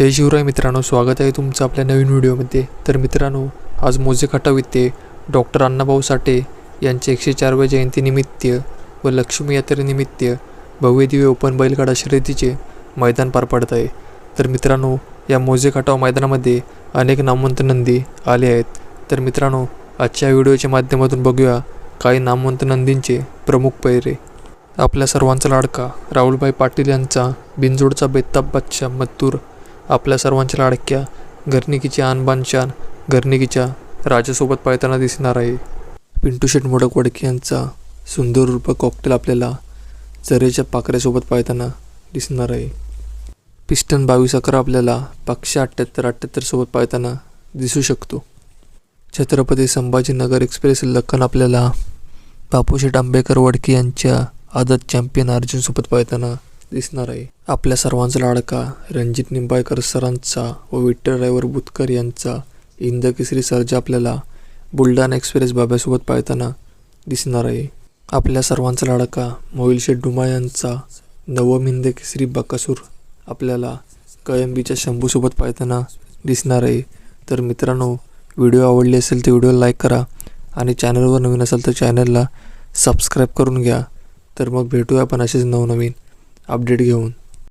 जय शिवराय मित्रांनो स्वागत आहे तुमचं आपल्या नवीन व्हिडिओमध्ये. तर मित्रांनो आज मोजे खटाव येथे डॉक्टर अण्णाभाऊ साठे यांचे एकशे चारव्या जयंतीनिमित्त व लक्ष्मी यात्रेनिमित्त भव्य दिव्य ओपन बैलगाडा शर्यतीचे मैदान पार पडत आहे. तर मित्रांनो या मोजे खटाव मैदानामध्ये अनेक नामवंत नंदी आले आहेत. तर मित्रांनो आजच्या व्हिडिओच्या माध्यमातून बघूया काही नामवंत नंदींचे प्रमुख पैरे. आपल्या सर्वांचा लाडका राहुलभाई पाटील यांचा बिनजोडचा बेताब बादशाह मत्तूर आपल्या सर्वांच्या लाडक्या घरनिकीची आणबानशान घरनिकीच्या राजासोबत पळताना दिसणार आहे. पिंटू शेट मोडक वडके यांचा सुंदर रूप कॉकटेल आपल्याला चरेच्या पाकऱ्यासोबत पळताना दिसणार आहे. पिस्टन बावीस अकरा आपल्याला पाचशे अठ्ठ्याहत्तर अठ्ठ्याहत्तरसोबत पळताना दिसू शकतो. छत्रपती संभाजीनगर एक्सप्रेस लखन आपल्याला बापूशेठ आंबेकर वडके यांच्या आदत चॅम्पियन अर्जुनसोबत पळताना दिसणार आहे. आपल्या सर्वांचा लाडका रणजित निंबाळकर सरांचा व विठ्ठल ड्रायव्हर बुतकर यांचा इंद केसरी सर्जा आपल्याला बुलढाणा एक्सप्रेस बाब्यासोबत पाळताना दिसणार आहे. आपल्या सर्वांचा लाडका मोहिल शेठ डुमा यांचा नवम हिंदकेसरी बकासूर आपल्याला कळंबीच्या शंभूसोबत पाळताना दिसणार आहे. तर मित्रांनो व्हिडिओ आवडले असेल तर व्हिडिओ लाईक करा आणि चॅनलवर नवीन असेल तर चॅनलला सबस्क्राईब करून घ्या. तर मग भेटूया आपण असेच नवनवीन अपडेट घेऊन.